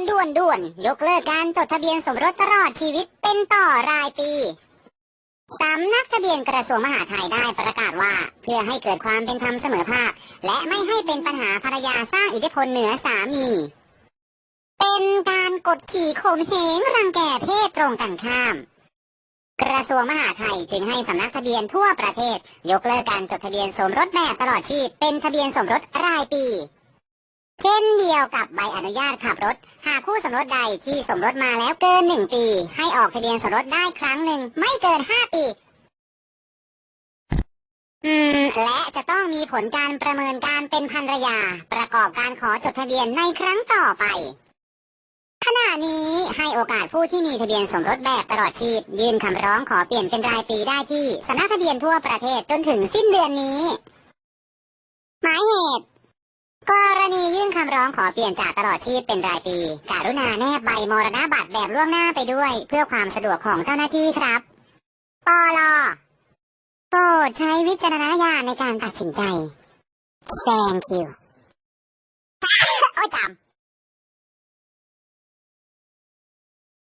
วนด่วนด่วน ยกเลิกการจดทะเบียนสมรสตลอดชีวิตเป็นต่อรายปีสำนักทะเบียนกระทรวงมหาดไทยได้ประกาศว่า เพื่อให้เกิดความเป็นธรรมเสมอภาค และไม่ให้เป็นปัญหาภรรยาสร้างอิทธิพลเหนือสามี เป็นการกดขี่ข่มเหงรังแกเพศตรงกันข้าม กระทรวงมหาดไทยจึงให้สำนักทะเบียนทั่วประเทศ ยกเลิกการจดทะเบียนสมรสแบบตลอดชีพเป็นทะเบียนสมรสรายปี เช่นเดียวกับใบอนุญาตขับรถากคู่สมรสใดที่สมรสมาแล้วเกินหนึ่งปี ให้ออกทะเบียนสมรสได้ครั้งหนึ่งไม่เกินห้าปีอืมและจะต้องมีผลการประเมินการเป็นภรรยา ประกอบการขอจดทะเบียนในครั้งต่อไป ขณะนี้ให้โอกาสผู้ที่มีทะเบียนสมรสแบบตลอดชีพ ยื่นคำร้องขอเปลี่ยนเป็นรายปีได้ที่สำนักทะเบียนทั่วประเทศจนถึงสิ้นเดือนนี้ คำร้องขอเปลี่ยนจากตลอดชีพเป็นรายปี การุณาแนบใบมรณบัตรแบบล่วงหน้าไปด้วย เพื่อความสะดวกของเจ้าหน้าที่ครับปอลอโปรดใช้วิจารณญาณในการตัดสินใจแซงคิวไโอ้ยจำ